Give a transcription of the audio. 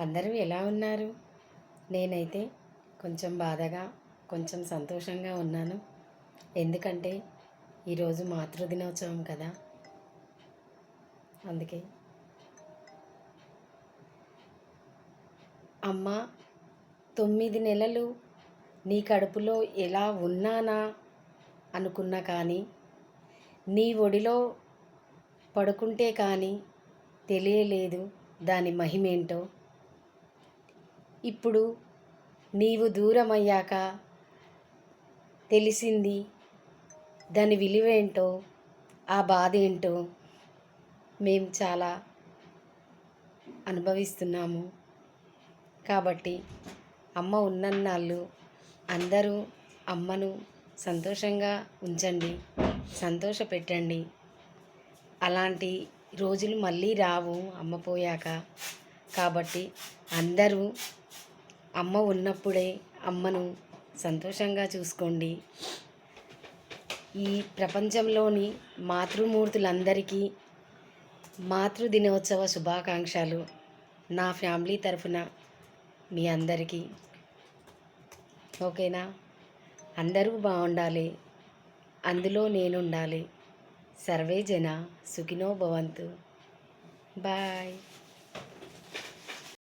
అందరూ ఎలా ఉన్నారు? నేనైతే కొంచెం బాధగా కొంచెం సంతోషంగా ఉన్నాను. ఎందుకంటే ఈరోజు మాతృదినోత్సవం కదా. అందుకే. అమ్మ తొమ్మిది నెలలు నీ కడుపులో ఎలా ఉన్నానా అనుకున్నా కానీ నీ ఒడిలో పడుకుంటే కానీ తెలియలేదు దాని మహిమేంటో. ఇప్పుడు నీవు దూరం అయ్యాక తెలిసింది దాని విలువేంటో ఆ బాధ ఏంటో మేము చాలా అనుభవిస్తున్నాము. కాబట్టి అమ్మ ఉన్నన్నాళ్ళు అందరూ అమ్మను సంతోషంగా ఉంచండి సంతోష పెట్టండి అలాంటి రోజులు మళ్ళీ రావు అమ్మ పోయాక. కాబట్టి అందరూ అమ్మ ఉన్నప్పుడే అమ్మను సంతోషంగా చూసుకోండి. ఈ ప్రపంచంలోని మాతృమూర్తులందరికీ మాతృ దినోత్సవ శుభాకాంక్షలు. నా ఫ్యామిలీ తరఫున మీ అందరికీ. ఓకేనా? అందరూ బాగుండాలి. అందులో నేనుండాలి. సర్వే జన సుఖినో భవంతు. బాయ్.